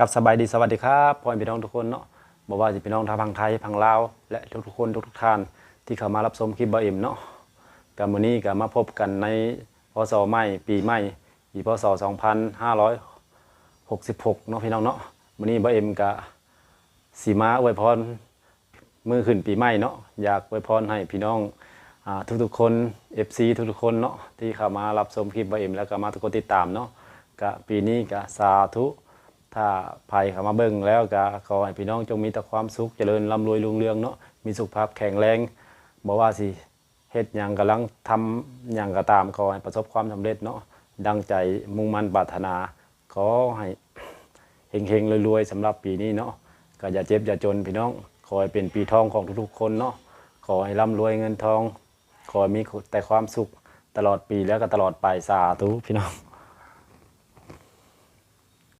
กับสบายดีสวัสดีครับพ่อแม่พี่น้องทุกคนเนาะบอกว่าจะพี่น้องทางพังไทยพังลาวและทุกทุกๆคนทุกทุกๆท่านที่เข้ามารับชมคลิปบ่เอ็มเนาะกับมื้อนี้ก็มาพบกันในพศใหม่ปีใหม่ปีพศ2566เนาะพี่น้องเนาะมื้อนี้บ่เอ็มก็สีมาอวยพรมือขึ้นปีใหม่เนาะอยากอวยพรให้พี่น้องอ่าทุกๆคน FC ทุกๆคนเนาะที่เข้ามารับชมคลิปบ่เอ็มแล้วก็มาทุกคนติดตามเนาะก็ปีนี้ก็สาธุ ถ้าภัยเขามาเบิ่งแล้วก็ขอให้พี่น้องจงมีแต่ความสุขเจริญร่ำรวยรุ่งเรืองเนาะมีสุขภาพแข็งแรงบ่ว่าสิเฮ็ดหยังกำลังทำหยังก็ตามขอให้ประสบความสำเร็จเนาะดังใจมุ่งมั่นปรารถนา ขอให้เฮงๆรวยๆสำหรับปีนี้เนาะก็อย่าเจ็บอย่าจนพี่น้องขอให้เป็นปีทองของทุกๆคนเนาะขอให้ร่ำรวยเงินทอง ขอให้มีแต่ความสุขตลอดปีแล้วก็ตลอดไปสาธุพี่น้อง